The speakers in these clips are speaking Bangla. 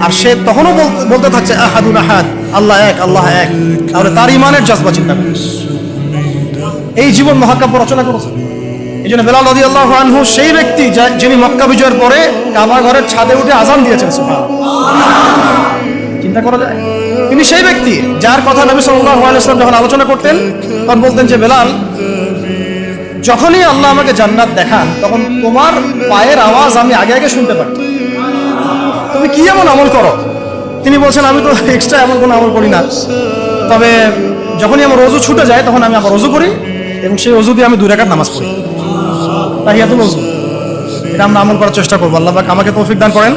আর সে তখনও বলতে- থাকছে, আহাদুন আহাদ, আল্লাহ এক আল্লাহ এক তাহলে তার ইমানের জজবা চিন্তা। এই জীবন মহাকাব্য রচনা করেছে এই জন্য বেলাল রদি আল্লাহ আনহু সেই ব্যক্তি যিনি মক্কা বিজয়ের পরে কাবা ঘরের ছাদে উঠে আজান দিয়েছেন। চিন্তা করা যায় তিনি সেই ব্যক্তি যার কথা নবী সাল্লাল্লাহু আলাইহি ওয়াসাল্লাম যখন আলোচনা করতেন, তখন বলতেন যে, বেলাল, যখনই আল্লাহ আমাকে জান্নাত দেখান, তখন তোমার পায়ের আওয়াজ আমি আগে আগে শুনতে পারি তুমি কি এমন আমল করো? তিনি বলছেন, আমি তো এক্সট্রা এমন কোনো আমল করি না। তবে যখনই আমার রজু ছুটে যায়, তখন আমি আবার রজু করি এবং সেই রজু দিয়ে আমি দুই রাকাত নামাজ পড়ি। তাহিয়াতুল রজু। এটা আমরা আমল করার চেষ্টা করব। আল্লাহ আমাকে তৌফিক দান করেন,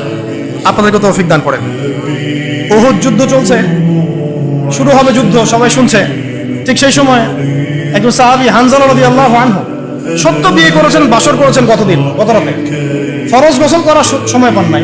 আপনাদেরকে তৌফিক দান করেন। ওহুদ যুদ্ধ চলছে। শুরু হবে যুদ্ধ, সবাই শুনছে। ঠিক সেই সময় একজন সাহাবি হানজালা রদি আল্লাহ আনহু সত্য বিয়ে করেছেন, বাসর করেছেন গতদিন গত রাতে? ফরজ গোসল করার সময় পান নাই।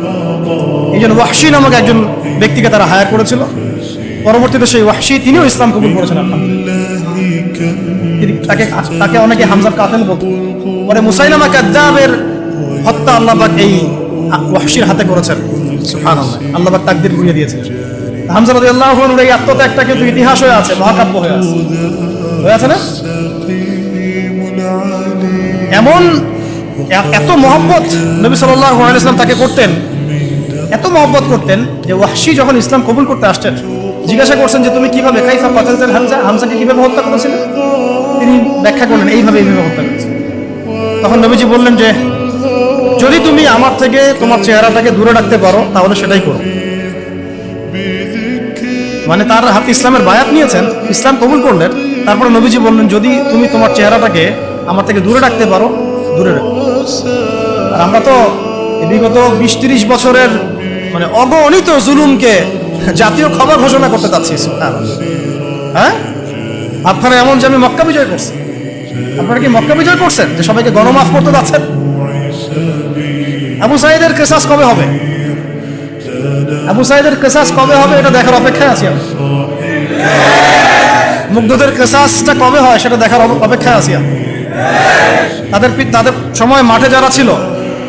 এই জন্য ওয়াহশি নামক একজন ব্যক্তিকে তারা হায়ার করেছিল। পরবর্তীতে সেই ওয়াহশি তিনিও ইসলাম কবুল করেছেন তাকে তাকে অনেকে হামজার কাতেল বলতো। পরে মুসাইলামা কাদ্দাবের হত্যা আল্লাহবাক এই ওয়াহশির হাতে করেছেন। আল্লাহবাক তাকদির ঘুরিয়ে দিয়েছেন। হামজা রাদিয়াল্লাহু আনহুর এই আত্মত্যাগটা কিন্তু ইতিহাস হয়ে আছে, মহাকাব্য হয়ে আছে। হয়ে আছে না? এমন এত মহব্বত নবী সাল্লাল্লাহু আলাইহি ওয়াসাল্লাম তাকে করতেন এত মহব্বত করতেন যে ওয়াহশি যখন ইসলাম কবুল করতে আসতেন, জিজ্ঞাসা করছেন যে তুমি কীভাবে কাইফা পাতালতেন হামজা? হামজাকে কীভাবে হত্যা করেছিলেন? তিনি ব্যাখ্যা করলেন, এইভাবে এইভাবে হত্যা করেছেন তখন নবীজি বললেন যে, যদি তুমি আমার থেকে তোমার চেহারাটাকে দূরে রাখতে পারো, তাহলে সেটাই করো। মানে তার হাতে ইসলামের বায়াত নিয়েছেন, ইসলাম কবুল করলেন। তারপরে নবীজি বললেন, যদি তুমি তোমার চেহারাটাকে আমার থেকে দূরে রাখতে পারো, দূরে রাখো। আর আমরা তো বিগত বিশ তিরিশ বছরের মানে অগণিত জুলুমকে জাতীয় খবর ঘোষণা করতে চাচ্ছি হ্যাঁ? আপনারা এমন যে আমি মক্কা বিজয় করছি। আপনারা কি মক্কা বিজয় করছেন? যে সবাইকে গণমাফ করতে যাচ্ছেন? আবু সাইদের কেসাস কবে হবে? আবু সাইদের কেসাস কবে হবে এটা দেখার অপেক্ষায় আছি আমি। মুগ্ধদের কেসাসটা কবে হয় সেটা দেখার অপ- অপেক্ষায় আছি আমি। তাদের তাদের সময় মাঠে যারা ছিল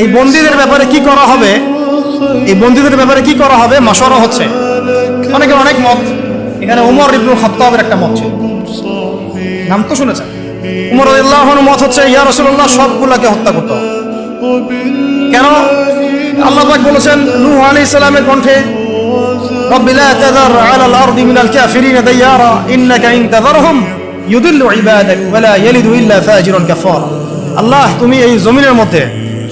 এই বন্দীদের ব্যাপারে কি করা হবে এই বন্দীদের ব্যাপারে কি করা হবে মাসরা হচ্ছে অনেকের অনেক মত এখানে উমর ইবনুল খাত্তাবের একটা মত ছিল নাম তো শুনেছেন উমর আল্লাহর মত হচ্ছে ইয়া রাসূলুল্লাহ সবগুলাকে হত্যা করতে হবে কেন আল্লাহ পাক বলেছেন নূহ আলাইহিস সালামের কণ্ঠে رب لا تذر على الأرض من الكافرين ديارا إنك إن تذرهم يضل عبادك ولا يلد إلا فاجرا كفارا আল্লাহ তুমি এই জমিনের মধ্যে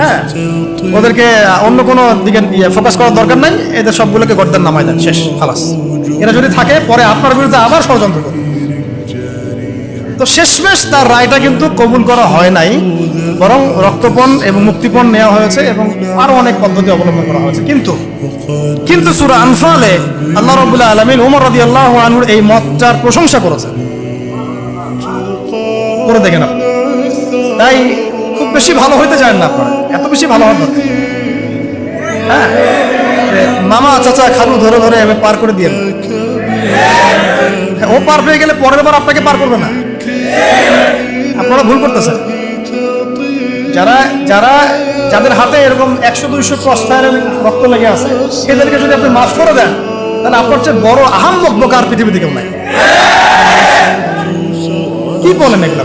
হ্যাঁ। ওদেরকে অন্য কোনো দিকে ফোকাস করার দরকার নাই। এদের সবগুলোকে গর্দান নামায় দেন। শেষ, খালাস। এরা যদি থাকে, পরে আপনার বিরুদ্ধে আবার ষড়যন্ত্র করবে। তো শেষমেশ তার রায়টা কিন্তু কবুল করা হয় নাই, বরং রক্তপণ এবং মুক্তিপণ নেওয়া হয়েছে এবং আরও অনেক পদ্ধতি অবলম্বন করা হয়েছে। কিন্তু কিন্তু সুরা আনফালে আল্লাহ রবুল্লাহ আলমিন উমর রদি আল্লাহ আনহুর এই মতটার প্রশংসা করেছেন। করে দেখেন তাই বেশি ভালো হইতে চান না আপনারা। এত বেশি ভালো হওয়ার দরকার হ্যাঁ? মামা, চাচা, খালু, ধরে ধরে এভাবে পার করে দিয়ে ও পার পেয়ে গেলে পরের বার আপনাকে পার করবে না। আপনারা ভুল করতেছেন। যারা যারা, যাদের হাতে এরকম একশো, দুইশো ক্রস ফায়ারের রক্ত লেগে আছে, এদেরকে যদি আপনি মাফ করে দেন, তাহলে আপনার চেয়ে বড় আহাম বকবক আর পৃথিবীতে কেউ নাই। কি বলেন এগুলো?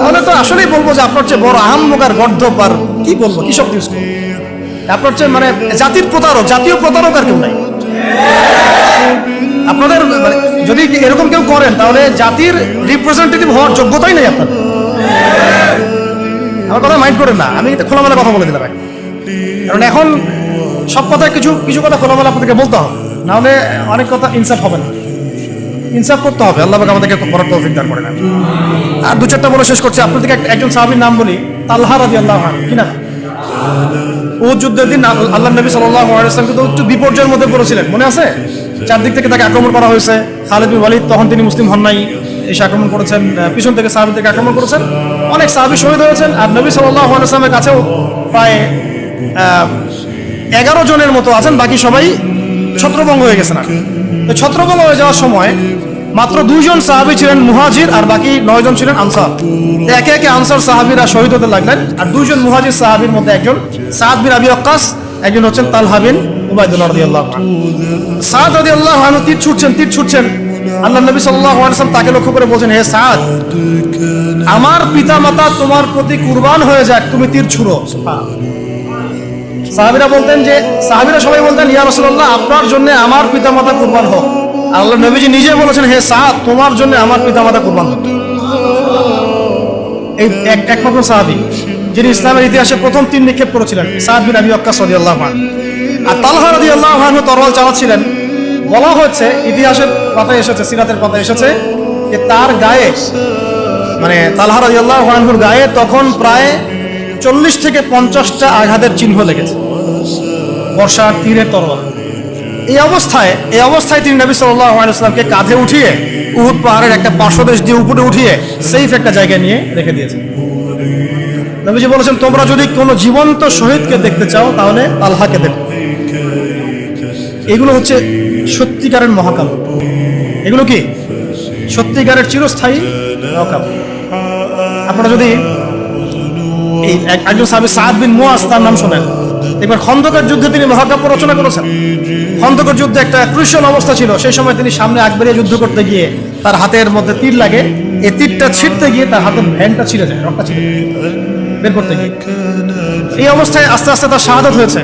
তাহলে তো আসলেই বলব যে আপনার চেয়ে বড় আহাম্মক আর কি বলব? কি শব্দ ইউজ করব? আপনার চেয়ে মানে জাতির প্রতারক, জাতীয় প্রতারক আর কেউ নাই। আপনাদের মানে যদি এরকম কেউ করেন, তাহলে জাতির রিপ্রেজেন্টেটিভ হওয়ার যোগ্যতাই নেই আপনার আমার কথা মাইন্ড করেন না। আমি এটা খোলামেলা কথা বলে দিলাম। কারণ এখন সব কথা কিছু কিছু কথা খোলামেলা আপনাদেরকে বলতে হবে। নাহলে অনেক কথা ইনসাফ হবে না। ইনসাফ করতে হবে। আল্লাহ আমাদেরকে বড় তৌফিক দান করে আর দু চারটা বলে শেষ করছি। আপনাদেরকে একজন সাহাবীর নাম বলি, তালহা রাদি আল্লাহ কি না ও যুদ্ধের দিন আল্লাহ নবী সাল্লাম কিন্তু একটু বিপর্যয়ের মধ্যে পড়েছিলেন। মনে আছে? চারদিক থেকে তাকে আক্রমণ করা হয়েছে। খালেদ ওয়ালিদ তখন তিনি মুসলিম হন নাই। এসে আক্রমণ করেছেন। পিছন থেকে সাহাবি থেকে আক্রমণ করেছেন। অনেক সাহাবি শহীদ হয়েছেন। আর নবী সাল্লামের কাছেও প্রায় এগারো জনের মতো আছেন। বাকি সবাই ছত্রভঙ্গ হয়ে গেছেন আর ছত্রভঙ্গ হয়ে যাওয়ার সময় মাত্র দুইজন সাহাবি ছিলেন মুহাজির আর বাকি নয় জন ছিলেন আনসার। একে একে আনসার সাহাবিরা শহীদ হতে লাগলেন আর দুইজন মুহাজির সাহাবির মধ্যে একজন সাদ বিন আবি ওয়াক্কাস, একজন হচ্ছেন তালহা আনহু। সাদ আনহু তীর ছুটছেন তীর ছুটছেন। আল্লাহ নবী তাকে লক্ষ্য করে বলছেন, হে সাদ, আমার পিতামাতা তোমার প্রতি কুরবান হয়ে যাক, তুমি তীর ছুড়ো। সাহাবিরা বলতেন যে, সাহাবিরা সবাই বলতেন, ইয়া রাসূলুল্লাহ, আপনার জন্য আমার পিতামাতা কুরবান হোক। আল্লাহ নবীজি নিজে বলেছেন, হে সাদ, তোমার জন্য আমার পিতামাতা কুরবান এই এক একমাত্র সাহাবি, যিনি ইসলামের ইতিহাসে প্রথম তিন নিক্ষেপ করেছিলেন, সাদ বিন আবি ওয়াক্কাস রাদিয়াল্লাহু আনহু। আর তালহা রাদিয়াল্লাহু আনহু তরোয়াল চালাচ্ছিলেন। বলা হচ্ছে ইতিহাসের পাতায় এসেছে, সিরাতের পাতায় এসেছে, যে তার গায়ে মানে তালহা রাদিয়াল্লাহু আনহুর গায়ে তখন প্রায় চল্লিশ থেকে পঞ্চাশটা আঘাতের চিহ্ন লেগেছে। বর্ষার তীরের তরোয়াল। এই অবস্থায় এই অবস্থায় তিনি নবী সাল্লাল্লাহু আলাইহি ওয়াসাল্লামকে কাঁধে উঠিয়ে উহুদ পাহাড়ের একটা পার্শ্বদেশ দিয়ে উপরে উঠিয়ে সেফ একটা জায়গায় নিয়ে রেখে দিয়েছেন। নবীজি বলেছেন, তোমরা যদি কোনো জীবন্ত শহীদকে দেখতে চাও, তাহলে আল্লাহকে দেখো। এগুলো হচ্ছে সত্যিকারের মহাকাল এগুলো কি? সত্যিকারের চিরস্থায়ী মহাকাব্য। আপনারা যদি একজন সাহাবী সাদ বিন মুয়াজ তার নাম শোনেন। এবার খন্দকার যুদ্ধে তিনি মহাকাব্য রচনা করেছেন। খন্দকার যুদ্ধে একটা ক্রুশিয়াল অবস্থা ছিল, সেই সময় তিনি সামনে আগ যুদ্ধ করতে গিয়ে তার হাতের মধ্যে তীর লাগে এই তীরটা ছিটতে গিয়ে তার হাতের ভ্যানটা ছিঁড়ে যায়, রক্তটা ছিঁড়ে বের করতে গিয়ে। এই অবস্থায় আস্তে আস্তে তার শাহাদাত হয়েছে।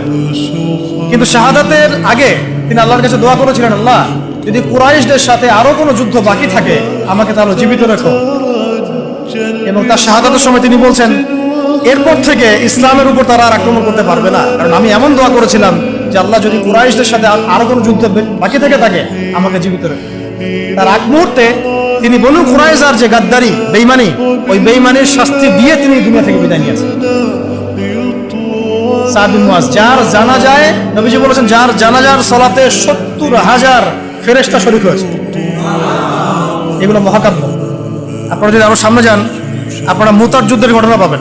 কিন্তু শাহাদাতের আগে তিনি আল্লাহর কাছে দোয়া করেছিলেন, আল্লাহ, যদি কুরাইশদের সাথে আরও কোনো যুদ্ধ বাকি থাকে, আমাকে তাহলে জীবিত রেখো। এবং তার শাহাদাতের সময় তিনি বলছেন এরপর থেকে ইসলামের উপর তারা আর আক্রমণ করতে পারবে না। কারণ আমি এমন দোয়া করেছিলাম যে আল্লাহ যদি কুরাইশদের সাথে আরও কোনো যুদ্ধ বাকি থেকে থাকে, আমাকে জীবিত রেখো তার আগ মুহূর্তে তিনি বনু কুরাইজার যে গাদ্দারি বেইমানি ওই বেইমানির শাস্তি দিয়ে তিনি দুনিয়া থেকে বিদায় নিয়েছেন। যার জানা যায় নবীজি বলেছেন, যার সলাতে সত্তর হাজার ফেরেশতা শরীক হয়েছে। এগুলো মহাকাব্য। আপনারা যদি আরও সামনে যান, আপনারা মুতার যুদ্ধের ঘটনা পাবেন।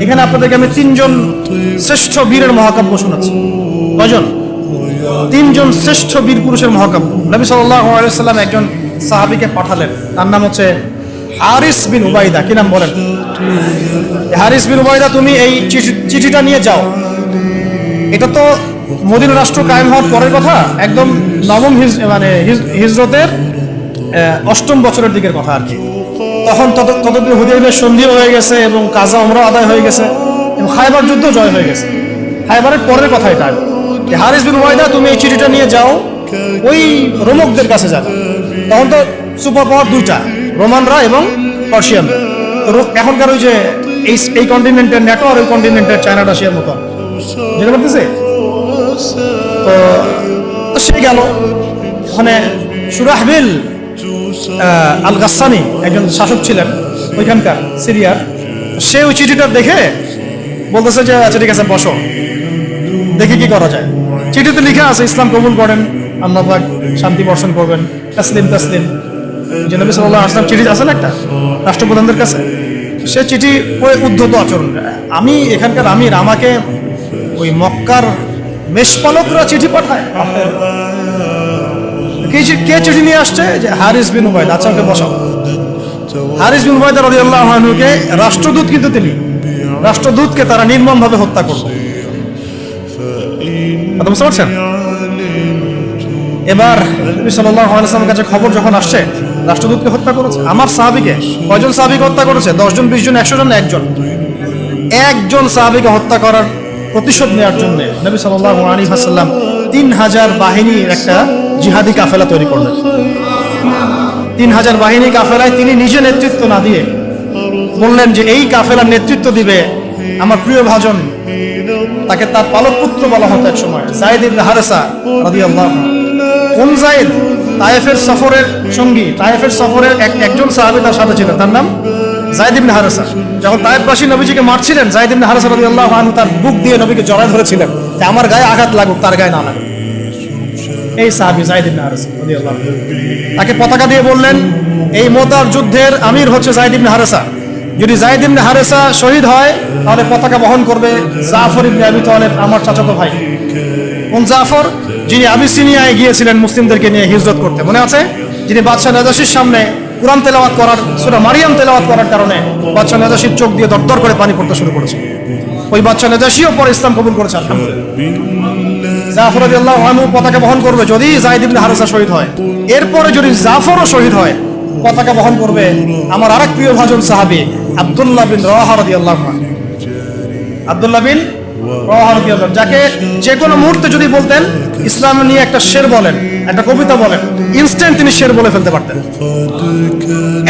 এখানে আপনাদেরকে আমি তিনজন শ্রেষ্ঠ বীরের মহাকাব্য শোনাচ্ছি। কজন তিনজন শ্রেষ্ঠ বীর পুরুষের মহাকাব্য। নবী সাল্লাম একজন সাহাবিকে পাঠালেন। তার নাম হচ্ছে হারিস বিন উবাইদা কি নাম বলেন? হারিস বিন উবাইদা তুমি এই চিঠি- চিঠিটা নিয়ে যাও। এটা তো মদিনা রাষ্ট্র কায়েম হওয়ার পরের কথা। একদম নবম হিজ মানে হিজরতের অষ্টম বছরের দিকের কথা আর কি। তখন তত ততদিন হুদিয়াবের সন্ধিও হয়ে গেছে এবং কাজা আমরা আদায় হয়ে গেছে এবং খাইবার যুদ্ধ জয় হয়ে গেছে। খাইবারের পরের কথা এটা। হারিস বিন ওয়াইদা, তুমি এই চিঠিটা নিয়ে যাও, ওই রোমকদের কাছে যাবে। তখন তো সুপার পাওয়ার দুইটা, রোমানরা এবং রো- এখনকার ওই যে এই কন্টিনেন্টের নেটো আর ওই কন্টিনেন্টের চায়না রাশিয়ার মতো যেটা করতেছে তো সে গেল। ওখানে সুরাহবিল আল গাসানি একজন শাসক ছিলেন ওইখানকার সিরিয়ার। সে ওই চিঠিটা দেখে বলতেছে যে আচ্ছা ঠিক আছে, বসো। দেখি কি করা যায়। চিঠিতে লেখা আছে, ইসলাম কবুল করেন আল্লাহাক শান্তি বর্ষণ করবেন, তাসলিম তাসলিম। যে নবী সাল্লাল্লাহু আলাইহি চিঠি আছে না একটা? রাষ্ট্রপ্রধানদের কাছে। সে চিঠি পড়ে উদ্ধত আচরণ। আমি এখানকার আমির, আমাকে ওই মক্কার মেষপালকরা চিঠি পাঠায়। কে কে চিঠি নিয়ে আসছে? যে হারিস বিন আচ্ছা বসাও। হারিস বিন রাষ্ট্রদূত কিন্তু তিনি। রাষ্ট্রদূতকে তারা নির্মমভাবে হত্যা করল বুঝতে পারছেন এবার নবী সাল্লাল্লাহু আলাইহি কাছে খবর যখন আসছে, রাষ্ট্রদূতকে হত্যা করেছে। আমার সাহাবীকে কয়জন হত্যা করেছে? দশজন বিশ জন, একশো জন, একজন। একজন সাহাবীকে হত্যা করার প্রতিশোধ নেওয়ার জন্য নবী সাল্লাল্লাহু আলাইহি তিন হাজার বাহিনীর একটা জিহাদি কাফেলা তৈরি করলেন। তিন হাজার বাহিনী কাফেলায় তিনি নিজে নেতৃত্ব না দিয়ে বললেন যে, এই কাফেলার নেতৃত্ব দিবে আমার প্রিয় ভাজন। তাকে তার পালক পুত্র বলা হতো এক সময়, জায়েদ ইবনে হারেসা রাদিয়াল্লাহু। কোন জায়েদ? তায়েফের সফরের সঙ্গী। তায়েফের সফরের এক একজন সাহাবী তার সাথে ছিলেন। তার নাম জায়েদ ইবনে হারেসা। যখন তায়েফবাসী নবীজিকে মারছিলেন, জায়েদ ইবনে হারেসা রাদিয়াল্লাহু আনহু তার বুক দিয়ে নবীকে জড়ায় ধরেছিলেন যে, আমার গায়ে আঘাত লাগুক, তার গায়ে না লাগুক। এই সাহাবী জায়েদ ইবনে হারেসা। তাকে পতাকা দিয়ে বললেন, এই মোতার যুদ্ধের আমির হচ্ছে জায়েদ ইবনে হারেসা। যদি জায়েদ ইবনে হারেসা শহীদ হয়, তাহলে পতাকা বহন করবে জাফর ইবনে আবি তালেব, আমার চাচাতো ভাই। কোন জাফর? যিনি আবিসিনিয়ায় গিয়েছিলেন মুসলিমদেরকে নিয়ে হিজরত করতে। মনে আছে? যিনি বাদশাহ নাজাসির সামনে কোরআন তেলাওয়াত করার, সুরা মারিয়াম তেলাওয়াত করার কারণে বাদশাহ নাজাসির চোখ দিয়ে দরদর করে পানি পড়তে শুরু করেছে। ওই বাদশাহ নাজাসিও পরে ইসলাম কবুল করেছে, আলহামদুলিল্লাহ। জাফর রাদিয়াল্লাহু আনহু পতাকা বহন করবে যদি ইবনে শহীদ হয়। এরপরে যদি জাফরও শহীদ হয়, পতাকা বহন করবে আমার আরেক প্রিয় ভাজন বিন বিন যাকে যে কোনো মুহূর্তে যদি বলতেন, ইসলাম নিয়ে একটা শের বলেন, একটা কবিতা বলেন ইনস্ট্যান্ট তিনি শের বলে ফেলতে পারতেন।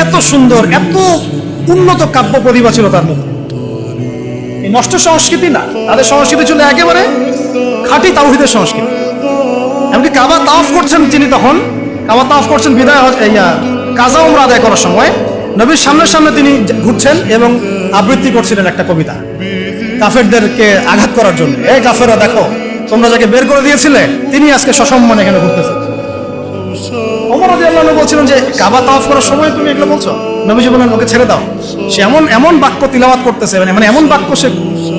এত সুন্দর, এত উন্নত কাব্য প্রতিভা ছিল তার মধ্যে নষ্ট সংস্কৃতি না, তাদের সংস্কৃতি ছিল একেবারে খাঁটি তাওহিদের সংস্কৃতি। এমনকি কাবা তাফ করছেন তিনি তখন। কাবা তাফ করছেন বিদায় আহ, কাজা উমরা আদায় করার সময়। নবীর সামনের সামনে তিনি ঘুরছেন এবং আবৃত্তি করছিলেন একটা কবিতা। কাফেরদেরকে আঘাত করার জন্য। এই কাফেররা দেখো তোমরা যাকে বের করে দিয়েছিলে তিনি আজকে সসম্মানে এখানে ঘুরতেছে। রাদিয়াল্লাহু আনহু বলছিলেন যে কাবা তাওয়াফ করার সময় তুমি এগুলো বলছো? নবীজি বললেন ওকে ছেড়ে দাও। সে এমন এমন বাক্য তিলাওয়াত করতেছে মানে মানে এমন বাক্য সে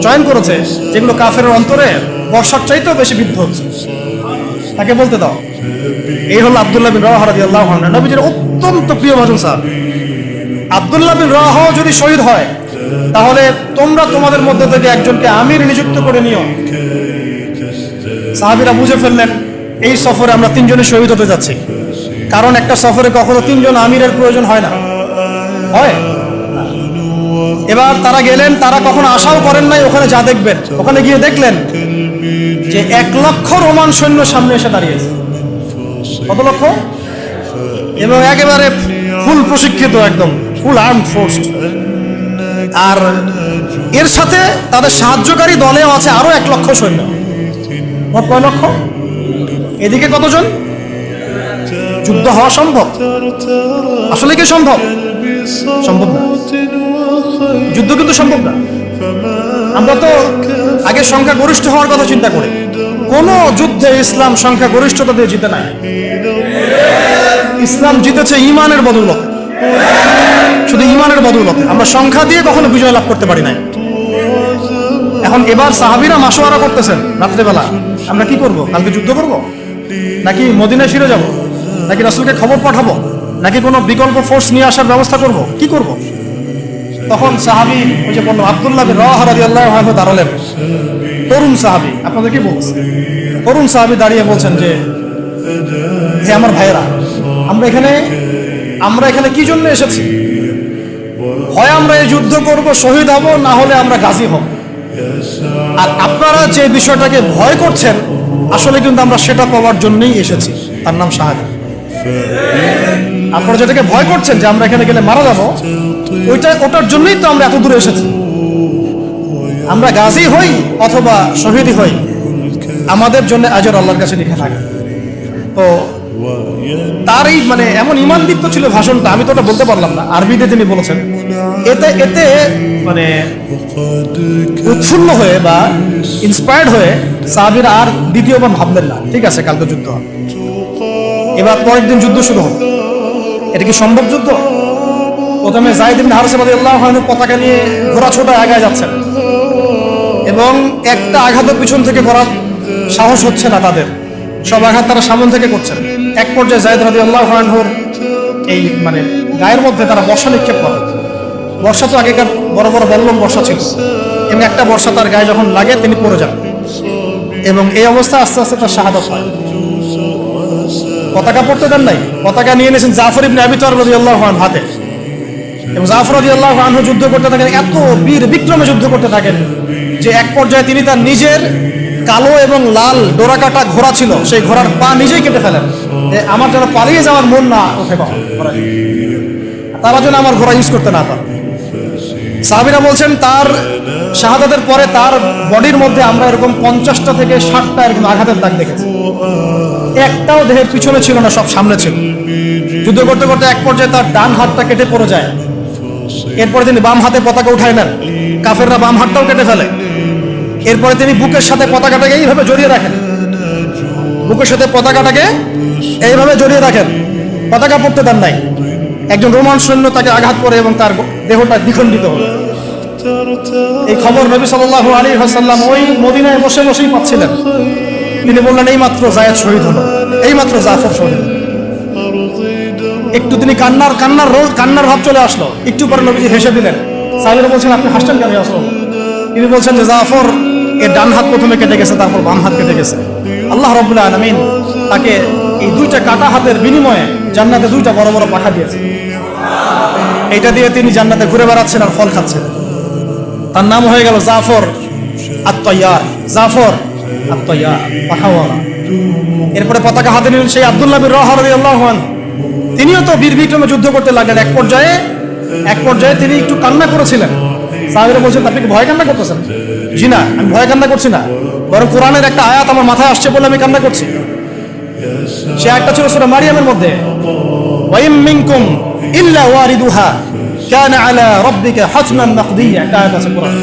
চয়ন করেছে যেগুলো কাফের অন্তরে বর্ষার চাইতেও বেশি বিদ্ধ হচ্ছে। তাকে বলতে দাও। এই হলো আব্দুল্লাহ বিন রাওয়াহ রাদিয়াল্লাহু আনহু। নবীজির অত্যন্ত প্রিয় ভাজন স্যার আব্দুল্লাহ বিন রাওয়াহ যদি শহীদ হয়, তাহলে তোমরা তোমাদের মধ্যে থেকে একজনকে আমির নিযুক্ত করে নিও। সাহাবীরা বুঝে ফেললেন, এই সফরে আমরা তিনজনে শহীদ হতে যাচ্ছি। কারণ একটা সফরে কখনো তিনজন আমিরের প্রয়োজন হয় না। হয়? এবার তারা গেলেন, তারা কখনো আশাও করেন নাই, ওখানে যা দেখবেন। ওখানে গিয়ে দেখলেন যে এক লক্ষ রোমান সৈন্য সামনে এসে দাঁড়িয়েছে। কত লক্ষ? এবং একেবারে ফুল প্রশিক্ষিত একদম ফুল আর্ম ফোর্স আর এর সাথে তাদের সাহায্যকারী দলেও আছে আরও এক লক্ষ সৈন্য। কয় লক্ষ? এদিকে কতজন? যুদ্ধ হওয়া সম্ভব? আসলে কি সম্ভব? সম্ভব না। যুদ্ধ কিন্তু সম্ভব না। আমরা তো আগে সংখ্যা গরিষ্ঠ হওয়ার কথা চিন্তা করি। কোন যুদ্ধে ইসলাম সংখ্যা গরিষ্ঠতা দিয়ে জিতে নাই। ইসলাম জিতেছে ইমানের বদৌলতে। শুধু ইমানের বদৌলতে। আমরা সংখ্যা দিয়ে কখনো বিজয় লাভ করতে পারি নাই। এখন এবার সাহাবিরা মাসোয়ারা করতেছেন রাত্রেবেলা। আমরা কি করব? কালকে যুদ্ধ করব? নাকি মদিনায় ফিরে যাব? নাকি রাসুলকে খবর পাঠাবো? নাকি কোনো বিকল্প ফোর্স নিয়ে আসার ব্যবস্থা করব? কি করব? তখন সাহাবি ওই যে বলল আবদুল্লাহ রাওয়াহ রাদিয়াল্লাহু আনহু দাঁড়ালেন। তরুণ সাহাবি, আপনাদের কি বলছে? তরুণ সাহাবি দাঁড়িয়ে বলছেন যে, হে আমার ভাইয়েরা, আমরা এখানে আমরা এখানে কি জন্য এসেছি? হয় আমরা এই যুদ্ধ করব, শহীদ হব, না হলে আমরা গাজী হব। আর আপনারা যে বিষয়টাকে ভয় করছেন, আসলে কিন্তু আমরা সেটা পাওয়ার জন্যই এসেছি। তার নাম শাহাদ। আপনারা যেটাকে ভয় করছেন যে আমরা এখানে গেলে মারা যাব, ওইটা ওটার জন্যই তো আমরা এত দূরে এসেছি। আমরা গাজী হই অথবা শহীদই হই, আমাদের জন্য আজর আল্লাহর কাছে লিখে থাকে। তো তার এই মানে এমন ইমান দীপ্ত ছিল ভাষণটা, আমি তো ওটা বলতে পারলাম না, আরবিতে তিনি বলেছেন, এতে এতে মানে উৎফুল্ল হয়ে বা ইন্সপায়ার্ড হয়ে সাহাবির আর দ্বিতীয়বার ভাবলেন না। ঠিক আছে, কালকে যুদ্ধ হবে। এবার পরের দিন যুদ্ধ শুরু হবে। এটা কি সম্ভব যুদ্ধ? প্রথমে জাহিদ ইবনে হারিস রাদিয়াল্লাহু আনহু পতাকা নিয়ে ঘোড়া ছোটা আগায় যাচ্ছেন। এবং একটা আঘাতের পিছন থেকে করার সাহস হচ্ছে না তাদের। সব আঘাত তারা সামন থেকে করছেন। এক পর্যায়ে জায়দ রাজি আল্লাহ এই মানে গায়ের মধ্যে তারা বর্ষা নিক্ষেপ করে। বর্ষা তো আগেকার বড় বড় বল্লম বর্ষা ছিল। এবং একটা বর্ষা তার গায়ে যখন লাগে তিনি পড়ে যান। এবং এই অবস্থা আস্তে আস্তে তার শাহাদত হয়। পতাকা পড়তে দেন নাই। পতাকা নিয়ে নিয়েছেন জাফর ইবনে আবি তার রাজি আল্লাহ হাতে। এবং জাফর রাজি আল্লাহ আনহু যুদ্ধ করতে থাকেন, এত বীর বিক্রমে যুদ্ধ করতে থাকেন যে এক পর্যায়ে তিনি তার নিজের কালো এবং লাল ডোরাকাটা ঘোড়া ছিল, সেই ঘোড়ার পা নিজেই কেটে ফেলেন। আমার যেন পালিয়ে যাওয়ার মন না ওঠে তারা যেন আমার ঘোড়া ইউজ করতে না পারে। সাহাবিরা বলছেন, তার শাহাদাতের পরে তার বডির মধ্যে আমরা এরকম পঞ্চাশটা থেকে ষাটটা এরকম আঘাতের দাগ দেখেছি। একটাও দেহের পিছনে ছিল না, সব সামনে ছিল। যুদ্ধ করতে করতে এক পর্যায়ে তার ডান হাতটা কেটে পড়ে যায়। এরপরে তিনি বাম হাতে পতাকা উঠায় নেন। কাফেররা বাম হাতটাও কেটে ফেলে। এরপরে তিনি বুকের সাথে পতাকাটাকে এইভাবে জড়িয়ে রাখেন। বুকের সাথে পতাকাটাকে এইভাবে জড়িয়ে রাখেন। পতাকা পড়তে দেন নাই। একজন রোমান সৈন্য তাকে আঘাত করে এবং তার দেহটা দ্বিখণ্ডিত হলো। এই খবর নবী সাল্লাহ আলী হাসাল্লাম ওই মদিনায় বসে বসেই পাচ্ছিলেন। তিনি বললেন এই মাত্র জায়দ শহীদ হলো। এই মাত্র জাফর হলো একটু তিনি কান্নার কান্নার রোজ কান্নার ভাব চলে আসলো। একটু পরে নবীজি হেসে দিলেন সাহেবেরা বলছেন, আপনি হাসছেন কেন আসলো তিনি বলছেন যে, জাফর এর ডান হাত প্রথমে কেটে গেছে, তারপর বাম হাত কেটে গেছে। আল্লাহ রবুল্লাহ আলমিন তাকে এই দুইটা কাটা হাতের বিনিময়ে জান্নাতে দুইটা বড় বড় পাখা দিয়েছে। এইটা দিয়ে তিনি জান্নাতে ঘুরে বেড়াচ্ছেন আর ফল খাচ্ছেন। তার নাম হয়ে গেল জাফর আত্ময়ার জাফর আত্ময়ার পাখাওয়ালা এরপরে পতাকা হাতে নিলেন সেই আব্দুল্লাহ বিন রাহ রাদিয়াল্লাহু আনহু। তিনিও তো বীর বিক্রমে যুদ্ধ করতে লাগলেন। এক পর্যায়ে এক পর্যায়ে তিনি একটু কান্না করেছিলেন। সাহাবিরা বলছেন, আপনি ভয় কান্না করতেছেন? জি না, আমি ভয় কান্না করছি না। বরং কোরআনের একটা আয়াত আমার মাথায় আসছে বলে আমি কান্না করছি। সে একটা ছিল সূরা মারিয়ামের মধ্যে। ওয়াইম মিনকুম ইল্লা ওয়ারিদুহা। কানা আলা রাব্বিকা হাতমান মাকদিয়া একটা আয়াত আছে কোরআন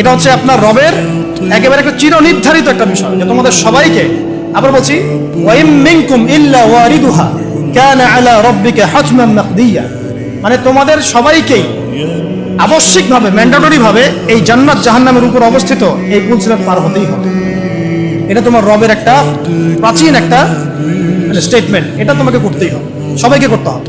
এটা হচ্ছে আপনার রবের একেবারে একটা চিরনির্ধারিত একটা বিষয়, যে তোমাদের সবাইকে আবার বলছি, ওয়াইম মিনকুম ইল্লা ওয়ারিদুহা, কানা আলা রাব্বিকা হাতমান মাকদিয়া। মানে তোমাদের সবাইকেই আবশ্যিকভাবে ম্যান্ডেটরি ভাবে এই জান্নাত জাহান্নামের উপর অবস্থিত এই পুল সিরাত পার হতেই হবে। এটা তোমার রবের একটা প্রাচীন একটা স্টেটমেন্ট এটা তোমাকে করতেই হবে, সবাইকে করতে হবে।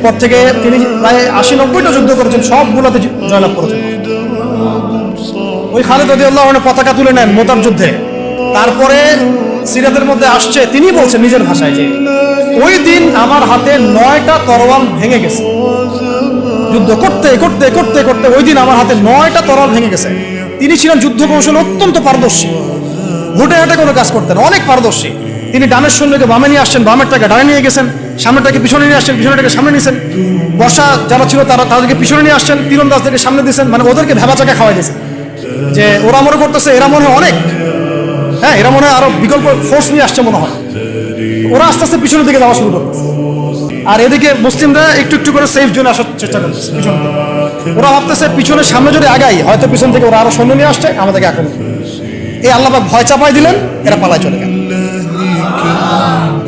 এরপর থেকে তিনি প্রায় আশি নব্বইটা যুদ্ধ করেছেন, সবগুলোতে জয়লাভ করেছেন। ওই খালেদ রদি আল্লাহ পতাকা তুলে নেন মোতার যুদ্ধে। তারপরে সিরাতের মধ্যে আসছে, তিনি বলছেন নিজের ভাষায় যে, ওই দিন আমার হাতে নয়টা তরোয়াল ভেঙে গেছে। যুদ্ধ করতে করতে করতে করতে ওই দিন আমার হাতে নয়টা তরোয়াল ভেঙে গেছে। তিনি ছিলেন যুদ্ধ কৌশল অত্যন্ত পারদর্শী। হুটে হাটে কোনো কাজ করতেন, অনেক পারদর্শী। তিনি ডানের সৈন্যকে বামে নিয়ে আসছেন, বামেরটাকে ডানে নিয়ে গেছেন। সামনেটাকে পিছনে নিয়ে আসছেন, পিছনেটাকে সামনে নিয়েছেন বর্ষা যারা ছিল তারা তাদেরকে পিছনে নিয়ে আসছেন, তীরন্দাজদেরকে সামনে দিয়েছেন মানে ওদেরকে ভেবা চাকা খাওয়াই দিয়েছেন। যে ওরা মনে করতেছে, এরা মনে হয় অনেক। হ্যাঁ এরা মনে হয় আরও বিকল্প ফোর্স নিয়ে আসছে মনে হয়। ওরা আস্তে আস্তে পিছনের দিকে যাওয়া শুরু করতেছে। আর এদিকে মুসলিমরা একটু একটু করে সেফ জোনে আসার চেষ্টা করতেছে পিছন। ওরা ভাবতেছে পিছনে সামনে যদি আগাই, হয়তো পিছন থেকে ওরা আরও সৈন্য নিয়ে আসছে, আমাদেরকে আক্রমণ এই আল্লাহ ভয় চাপাই দিলেন, এরা পালায় চলে গেল।